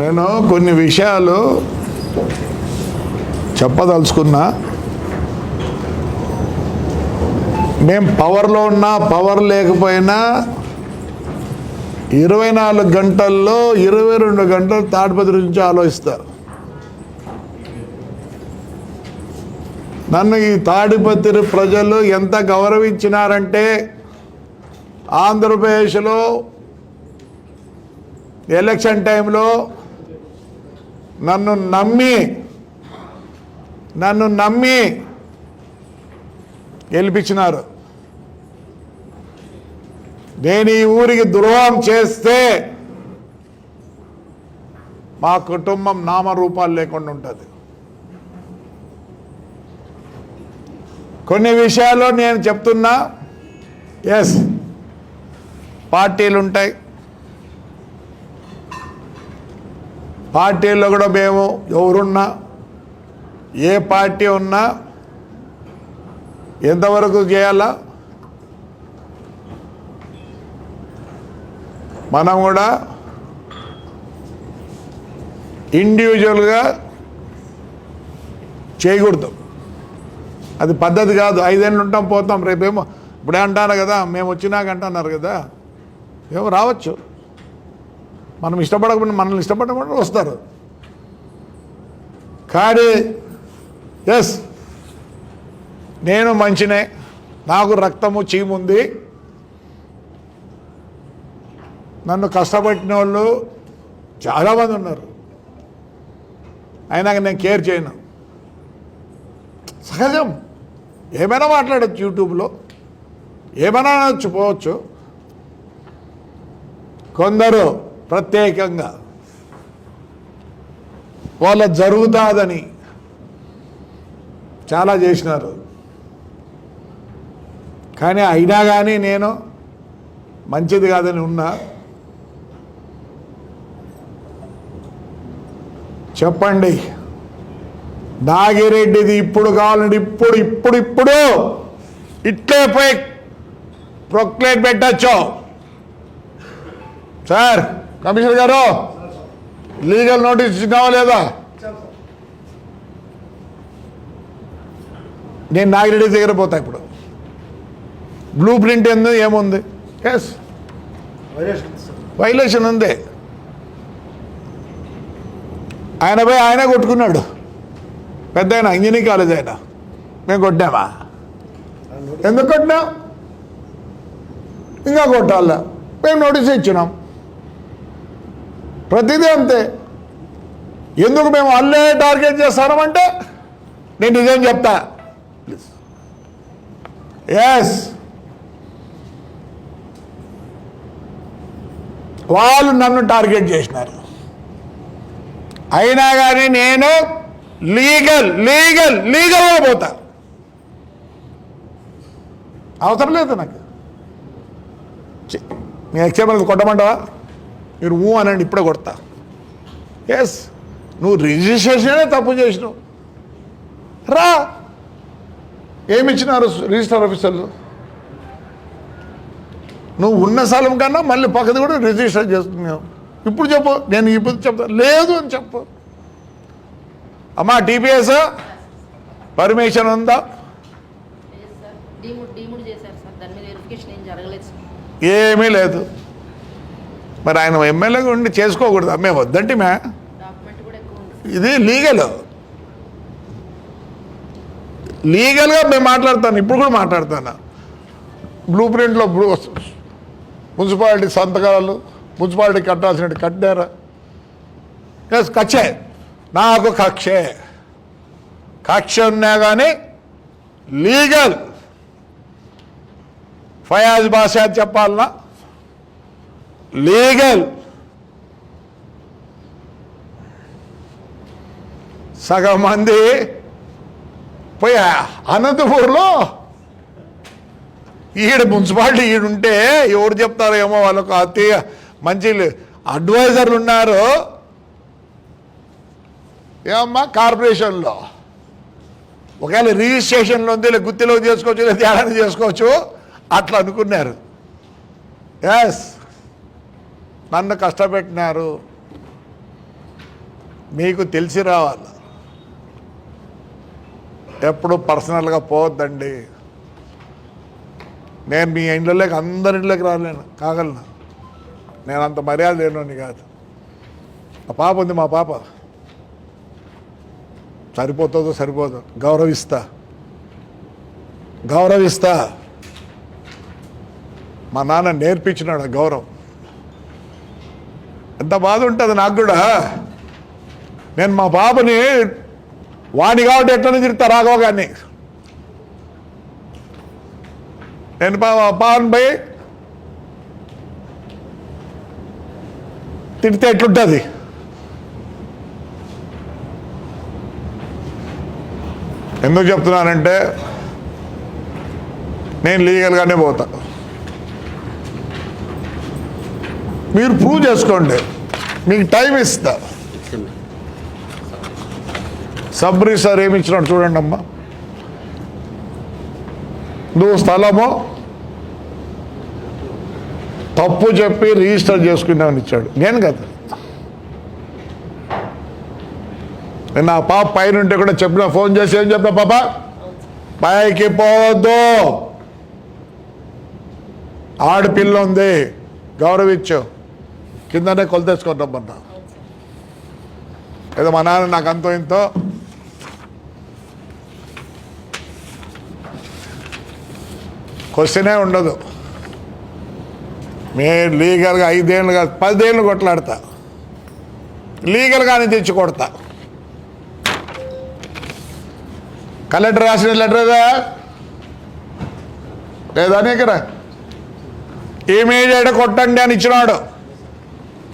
నేను కొన్ని విషయాలు చెప్పదలుచుకున్నా. మేం పవర్లో ఉన్నా పవర్ లేకపోయినా ఇరవై నాలుగు గంటల్లో ఇరవై రెండు గంటలు తాడిపత్రి నుంచి ఆలోచిస్తారు. నన్ను ఈ తాడిపత్రి ప్రజలు ఎంత గౌరవించినారంటే ఆంధ్రప్రదేశ్లో ఎలక్షన్ టైంలో నన్ను నమ్మి నన్ను నమ్మి గెలిపించినారు. నేను ఈ ఊరికి ద్రోహం చేస్తే మా కుటుంబం నామరూపాలు లేకుండా ఉంటుంది. కొన్ని విషయాల్లో నేను చెప్తున్నా ఎస్ పార్టీలు ఉంటాయి పార్టీల్లో కూడా మేము ఎవరున్నా ఏ పార్టీ ఉన్నా ఎంతవరకు చేయాలా? మనం కూడా ఇండివిజువల్గా చేయకూడదు. అది పద్ధతి కాదు. ఐదేళ్ళు ఉంటాం పోతాం రేపేమో ఇప్పుడే అంటారు కదా మేము వచ్చినాక అంటున్నారు కదా. ఏమో రావచ్చు. మనం ఇష్టపడకపోయినా మనల్ని ఇష్టపడకుండా వస్తారు. కానీ ఎస్ నేను మంచినే నాకు రక్తము చీముంది నన్ను కష్టపడిన వాళ్ళు చాలామంది ఉన్నారు. అయినాక నేను కేర్ చేయను. సహజం. ఏమైనా మాట్లాడచ్చు యూట్యూబ్లో. ఏమైనా అనొచ్చు పోవచ్చు. కొందరు ప్రత్యేకంగా. వాళ్ళ జరుగుతాదని చాలా చేసినారు. కానీ అయినా కానీ నేను మంచిది కాదని ఉన్నా. చెప్పండి. నాగిరెడ్డిది ఇప్పుడు కావాలంటే ఇప్పుడు ఇప్పుడు ఇప్పుడు ఇట్లే పోయి ప్రొక్లేట్ పెట్టచ్చు. సార్ కమిషనర్ గారు లీగల్ నోటీస్ ఇచ్చినావా లేదా? నేను నాగిరెడ్డి దగ్గర పోతా ఇప్పుడు. బ్లూ ప్రింట్ ఏంది ఏముంది? ఎస్ వైలేషన్ ఉంది. ఆయన పోయి ఆయన కొట్టుకున్నాడు. పెద్ద ఆయన ఇంజనీరింగ్ కాలేజ్ ఆయన. మేము కొట్టామా ఎందుకు కొట్టినాం? ఇంకా కొట్టాలా? మేము నోటీస్ ఇచ్చినాం. ప్రతిదీ అంతే. ఎందుకు మేము అల్లే టార్గెట్ చేస్తామంటే నేను నిజం చెప్తా. ఎస్ వాళ్ళు నన్ను టార్గెట్ చేసినారు. అయినా కానీ నేను లీగల్ లీగల్ లీగల్ పోతా. అవసరం లేదు నాకు. మీ ఎక్స్ఎంఎల్ కొట్టమంటావా? మీరు ఊ అనండి ఇప్పుడే కొడతా. ఎస్ నువ్వు రిజిస్ట్రేషనే తప్పు చేసినావు. రా. ఏమి ఇచ్చినారు రిజిస్టర్ ఆఫీసర్లు? నువ్వు ఉన్న స్థలం కన్నా మళ్ళీ పక్కది కూడా రిజిస్టర్ చేస్తున్నావు. ఇప్పుడు చెప్పు నేను ఇప్పుడు చెప్తా. లేదు అని చెప్పు. అమ్మా టీపీఎస్ పర్మిషన్ ఉందా? ఏమీ లేదు. మరి ఆయన ఎమ్మెల్యేగా ఉండి చేసుకోకూడదు. మేము వద్దంటే మే. ఇది లీగల్. లీగల్గా మేము మాట్లాడతాను. ఇప్పుడు కూడా మాట్లాడతాను. బ్లూ ప్రింట్లో బ్లూ మున్సిపాలిటీ సంతకాలు మున్సిపాలిటీ కట్టాల్సిన కట్టారా? ఎస్ కక్షే. నాకు కక్షే. కక్ష ఉన్నా కానీ లీగల్. ఫయాజ్ బాషా చెప్పాలనా? లీగల్. సగం మంది పోయి అనంతపూర్లో ఈడ మున్సిపాలిటీ ఈడుంటే ఎవరు చెప్తారో ఏమో వాళ్ళకు అతి మంచి అడ్వైజర్లు ఉన్నారు. ఏమమ్మా కార్పొరేషన్లో. ఒకవేళ రిజిస్ట్రేషన్లో ఉంది లేదా గుత్తిలో చేసుకోవచ్చు లేదా తేడాన్ని చేసుకోవచ్చు అట్లా అనుకున్నారు. ఎస్ నన్ను కష్టపెట్టినారు. మీకు తెలిసి రావాలి. ఎప్పుడు పర్సనల్గా పోవద్దండి. నేను మీ ఇంట్లోకి అందరి ఇంట్లోకి రాలేను కాగలను. నేను అంత మర్యాద లేనోని కాదు. మా పాప ఉంది మా పాప. సరిపోతుందో సరిపోదు. గౌరవిస్తా. గౌరవిస్తా. మా నాన్న నేర్పించినాడు ఆ గౌరవం. ఎంత బాధ ఉంటుంది నాకు కూడా. నేను మా బాబుని వాణి కాబట్టి ఎట్లా తిరుగుతా రాఘవ గారిని. నేను పా- పవన్ భాయ్ తిడితే ఎట్లుంటుంది? ఎందుకు చెప్తున్నానంటే నేను లీగల్గానే పోతా. మీరు ప్రూవ్ చేసుకోండి. మీకు టైం ఇస్తా. సబ్రీ సార్ ఏమి ఇచ్చినాడు చూడండి అమ్మా. నువ్వు స్థలము. తప్పు చెప్పి రిజిస్టర్ చేసుకున్నామని ఇచ్చాడు. నేను కదా. నేను నా పాప పైన ఉంటే కూడా చెప్పిన ఫోన్ చేసి ఏం చెప్పిన పాప? పైకి పోవద్దు. ఆడపిల్ల ఉంది. గౌరవించు. కిందనే కొలతేసుకొని రమ్మన్నా ఏదో మా నాన్న నాకు అంతో ఇంతో. క్వశ్చనే ఉండదు. మీరు లీగల్గా ఐదేళ్ళు కాదు పదేళ్ళు కొట్లాడతా. లీగల్గానే తెచ్చి కొడతా. కలెక్టర్ రాసిన లెటర్ ఏదా? లేదా నీకరా? ఇమీడియట్ కొట్టండి అని ఇచ్చినాడు.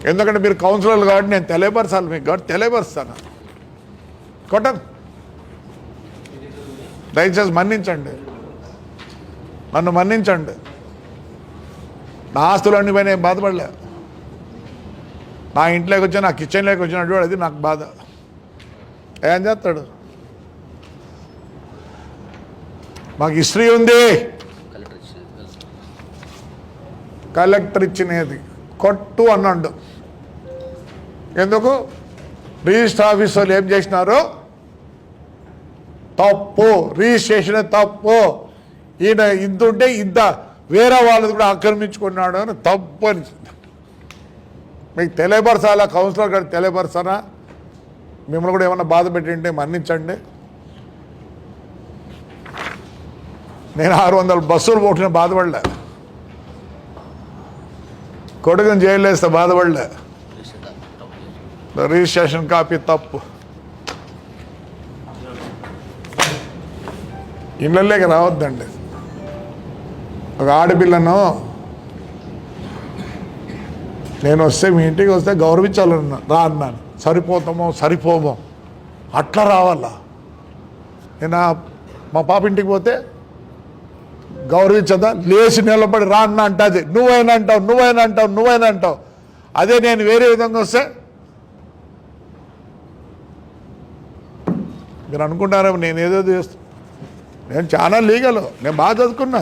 ఎందుకంటే మీరు కౌన్సిలర్లు కాబట్టి నేను తెలియపరచాలి మీకు కాబట్టి తెలియపరుస్తాను కొట్టను. దయచేసి మన్నించండి. నన్ను మన్నించండి. నా ఆస్తులన్నీ పైన ఏం బాధపడలే. నా ఇంట్లోకి వచ్చి నా కిచెన్లోకి వచ్చినట్టు అది నాకు బాధ. ఏం చేస్తాడు? మాకు హిస్టరీ ఉంది. కలెక్టర్ ఇచ్చినది. కొట్టు అన్నాడు. ఎందుకు? రిజిస్టర్ ఆఫీస్ వాళ్ళు ఏం చేసినారు? తప్పు. రిజిస్ట్రేషన్ తప్పు. ఈయన ఇంతుంటే ఇంత వేరే వాళ్ళది కూడా ఆక్రమించుకున్నాడు అని తప్పు అని మీకు తెలియపరచాలా? కౌన్సిలర్ గారు తెలియపరచానా మిమ్మల్ని కూడా ఏమన్నా బాధ పెట్టింటే మన్నించండి. నేను ఆరు వందల బస్సులు పోసిన బాధపడలే. కొడుకుని జైలు వేస్తే బాధపడలే. రిజిస్ట్రేషన్ కాపీ తప్పు. ఇళ్ళలోకి రావద్దండి. ఒక ఆడపిల్లను నేను వస్తే మీ ఇంటికి వస్తే గౌరవించాలన్నా రా అన్నాను. సరిపోతామో సరిపోమో. అట్లా రావాలా? నేను మా పాప ఇంటికి పోతే గౌరవించదా? లేచి నిలబడి రా అన్న అంటది. నువ్వైనా అంటావు నువ్వైనా అంటావు నువ్వైనా అంటావు. అదే నేను వేరే విధంగా వస్తే మీరు అనుకుంటారా? నేనేదో చేస్తాను నేను చాలా లీగల్ నేను బాగా చదువుకున్నా.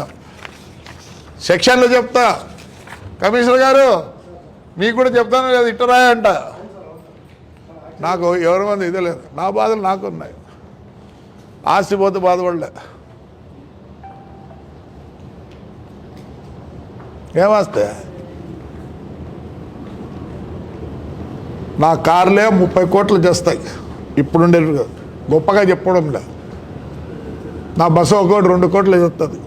సెక్షన్లో చెప్తా. కమిషనర్ గారు మీకు కూడా చెప్తాను లేదు ఇట్టరాయ అంట. నాకు ఎవరి మంది ఇదే లేదు. నా బాధలు నాకు ఉన్నాయి ఆస్తి పోతే బాధపడలే. ఏమాస్తే నా కార్లే ముప్పై కోట్లు చేస్తాయి. ఇప్పుడుండే గొప్పగా చెప్పడంలే నా బస్సు ఒకటి రెండు కోట్లు వస్తుంది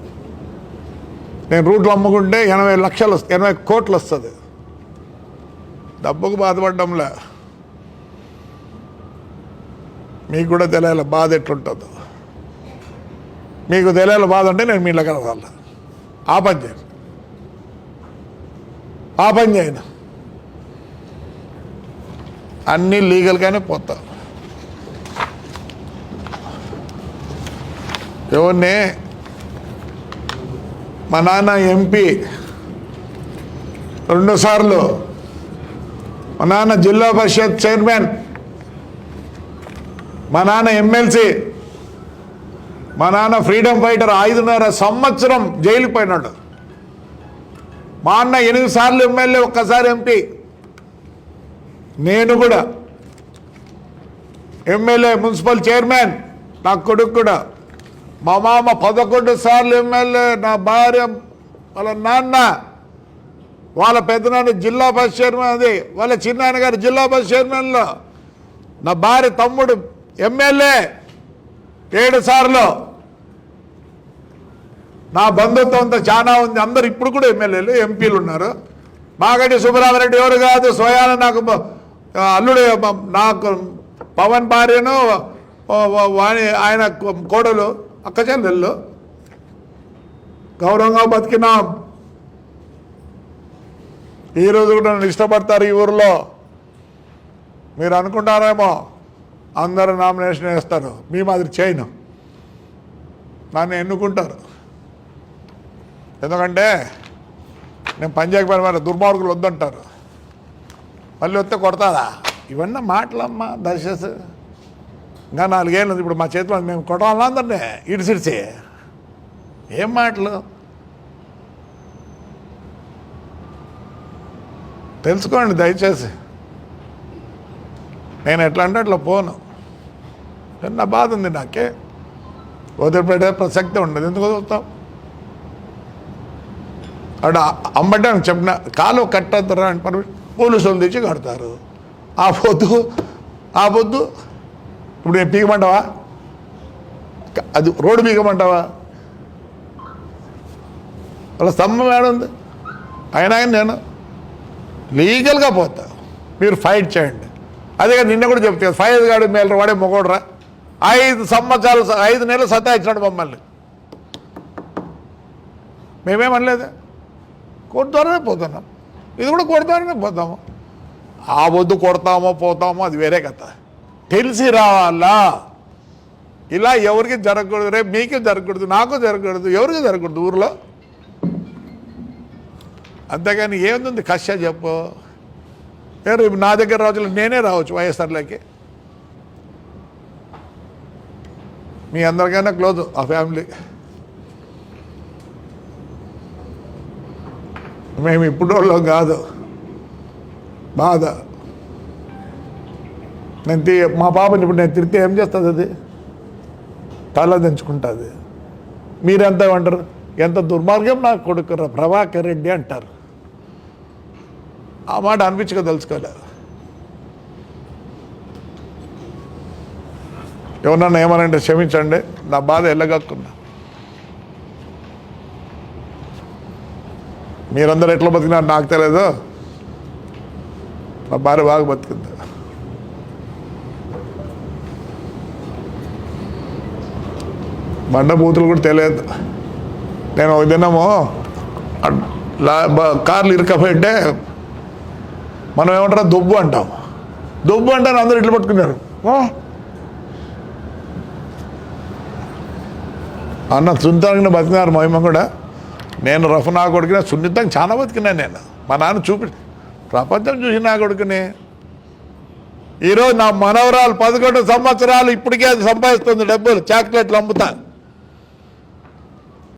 నేను రూట్లు అమ్ముకుంటే ఎనభై లక్షలు వస్తుంది ఎనభై కోట్లు వస్తుంది. డబ్బుకు బాధపడడంలే మీకు కూడా తెలియాలి బాధ ఎట్లుంటుందో. మీకు తెలియాలి బాధ అంటే నేను మీ దగ్గర రావాలి ఆ పని చేయను ఆ పని చేయను అన్నీ లీగల్గానే పోతాను ఎవరిని? మా నాన్న ఎంపీ రెండుసార్లు మా నాన్న జిల్లా పరిషత్ చైర్మన్. మా నాన్న ఎమ్మెల్సీ మా నాన్న ఫ్రీడమ్ ఫైటర్ ఐదున్నర సంవత్సరం జైలుకి పోయినాడు. మా అన్న ఎనిమిది సార్లు ఎమ్మెల్యే ఒక్కసారి ఎంపీ నేను కూడా. ఎమ్మెల్యే మున్సిపల్ చైర్మన్ నా కొడుకు కూడా. మా మామ పదకొండు సార్లు ఎమ్మెల్యే నా భార్య వాళ్ళ నాన్న వాళ్ళ పెద్దనాన్న జిల్లా బస్ చైర్మన్ అది వాళ్ళ చిన్నాయన గారు జిల్లా బస్ చైర్మన్లో. నా భార్య తమ్ముడు ఎమ్మెల్యే ఏడు సార్లు. నా బంధుత్వం అంతా చాలా ఉంది. అందరు ఇప్పుడు కూడా ఎమ్మెల్యేలు ఎంపీలు ఉన్నారు. మాగంటి సుబ్బరామరెడ్డి ఎవరు కాదు సోయాన నాకు అల్లుడు నాకు పవన్ భార్యను వాణి ఆయన కోడలు. అక్క గౌరవంగా బతికినాం. ఈరోజు కూడా నన్ను ఇష్టపడతారు ఈ ఊరిలో. మీరు అనుకుంటారేమో అందరూ నామినేషన్ వేస్తారు. మీ మాదిరి చేయను. నన్ను ఎన్నుకుంటారు. ఎందుకంటే నేను పంజాబీ మరి దుర్మార్గులు వద్దంటారు. మళ్ళీ వస్తే కొడతారా? ఇవన్నీ మాటలమ్మా దశస్ ఇంకా నాలుగేళ్ళు ఉంది. ఇప్పుడు మా చేతిలో మేము కొట్టాలా అందరినీ ఇడిసిడిచి ఏం మాటలు? తెలుసుకోండి దయచేసి. నేను ఎట్లా అంటే అట్లా పోను. చిన్న బాధ ఉంది నాకే. వదిలిపెట్టే ప్రసక్తి ఉండదు. ఎందుకు వదులుతాం? అక్కడ అమ్మంటే చెప్పిన కాలు కట్టద్దురా అని పర్మిషన్. పోలీసులు తెచ్చి కడతారు. ఆ పొద్దు ఆ పొద్దు ఇప్పుడు నేను పీకమంటావా? అది రోడ్డు పీకమంటావా? అలా స్తంభం ఏడుంది అయినా కానీ నేను లీగల్గా పోతా. మీరు ఫైట్ చేయండి. అదే కానీ నిన్న కూడా చెప్తే ఫైవ్ గాడు మేలరా వాడే మొగోడరా ఐదు సంవత్సరాలు ఐదు నెలలు సతాయించినాడు మమ్మల్ని. మేమేమనలేదు? కొడుతారనే పోతున్నాం. ఇది కూడా కొడతారనే పోతాము. ఆ వద్దు కొడతామో పోతామో అది వేరే కథ. తెలిసి రావాలా? ఇలా ఎవరికి జరగకూడదు? రేపు మీకే జరగకూడదు నాకు జరగకూడదు ఎవరికి జరగకూడదు ఊర్లో? అంతేగాని ఏముంది? కష్ట చెప్పు. రేపు నా దగ్గర రోజులు నేనే రావచ్చు వైఎస్ఆర్లోకి. మీ అందరికైనా క్లోజ్ ఆ ఫ్యామిలీ. మేము ఇప్పుడు వాళ్ళం కాదు. బాధ. నేను మా పాపని ఇప్పుడు నేను తిరిగితే ఏం చేస్తుంది అది? తల దించుకుంటుంది. మీరెంత ఏమంటారు ఎంత దుర్మార్గం నా కొడుకురా ప్రభాకర్ రెడ్డి అంటారు. ఆ మాట అనిపించక తెలుసుకోలేదు ఎవరన్నా ఏమనంటే క్షమించండి నా బాధ ఎల్లగక్కున్నా. మీరందరూ ఎట్లా బతికినారు నాకు తెలియదు నా భార్య బాగా బతికింది. మండబూతులు కూడా తెలియదు. నేను ఒక దినము కార్లు ఇరకపోయింటే మనం ఏమంటారా? దుబ్బు అంటాం. దుబ్బు అంటే అందరూ ఇట్లు పట్టుకున్నారు. అన్న సున్నితంగా బతికినారు మహిమ కూడా. నేను రఫ్ నా కొడుకునే సున్నితంగా చాలా బతికినాను నేను. మా నాన్న చూపి ప్రపంచం చూసి నా కొడుకుని. ఈరోజు నా మనవరాలు పదకొండు సంవత్సరాలు ఇప్పటికే అది సంపాదిస్తుంది డబ్బులు చాక్లెట్లు అమ్ముతాను